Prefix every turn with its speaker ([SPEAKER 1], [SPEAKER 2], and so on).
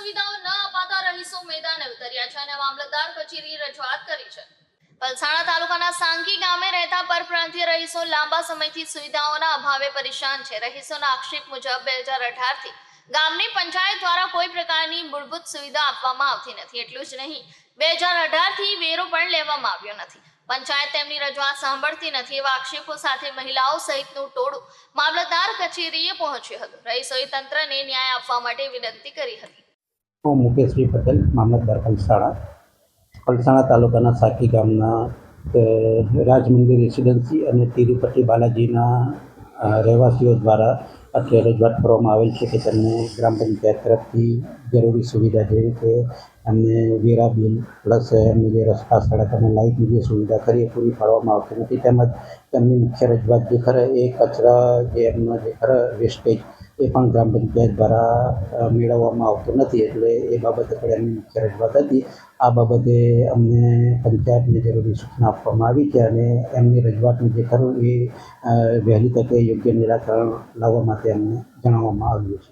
[SPEAKER 1] સુવિધાઓ ન અપાતા રહીશો મેદાને ઉતર્યા છે અને મામલતદાર કચેરી રજૂઆત કરી છે. પલસાણા તાલુકાના સાંકી ગામે રહેતા પરપ્રાંતીય રહીશો લાંબા સમયથી સુવિધાઓના અભાવે પરેશાન છે. રહીશોના આક્ષેપ મુજબ બે હજાર અઢારથી ગામની પંચાયત દ્વારા કોઈ પ્રકારની મૂળભૂત સુવિધા આપવામાં આવતી નથી. એટલું જ નહીં, બે હજાર અઢારથી વેરો પણ લેવામાં આવ્યો નથી. પંચાયત તેમની રજૂઆત સાંભળતી નથી એવા આક્ષેપો સાથે મહિલાઓ સહિતનું ટોળું મામલતદાર કચેરીએ પહોંચ્યું હતું. રહીશોએ તંત્રને ન્યાય આપવા માટે વિનંતી કરી હતી.
[SPEAKER 2] હું મુકેશભાઈ પટેલ, મામલતદાર પલસાણા. પલસાણા તાલુકાના સાકી ગામના રાજમંદિર રાજ રેસિડેન્સી અને તિરુપતિ બાલાજીના રહેવાસીઓ દ્વારા અત્યારે રજૂઆત કરવામાં આવેલ છે કે તેમને ગ્રામ પંચાયત તરફથી જરૂરી સુવિધા જેવી કે એમને વેરા બિલ પ્લસ એમને જે રસ્તા, સડક અને લાઇટની જે સુવિધા કરી એ પૂરી પાડવામાં આવતી નથી. તેમજ તેમની મુખ્ય રજૂઆત જે ખરા એ કચરા જે એમનો જે ખરા વેસ્ટેજ એ પણ ગ્રામ પંચાયત દ્વારા મેળવવામાં આવતું નથી. એટલે એ બાબતે પણ એમની મુખ્ય રજૂઆત હતી. આ બાબતે અમને પંચાયતને જરૂરી સૂચના આપવામાં આવી છે અને એમની રજૂઆતનું જે ખરું એ વહેલી તકે યોગ્ય નિરાકરણ લાવવા માટે અમને જણાવવામાં આવ્યું છે.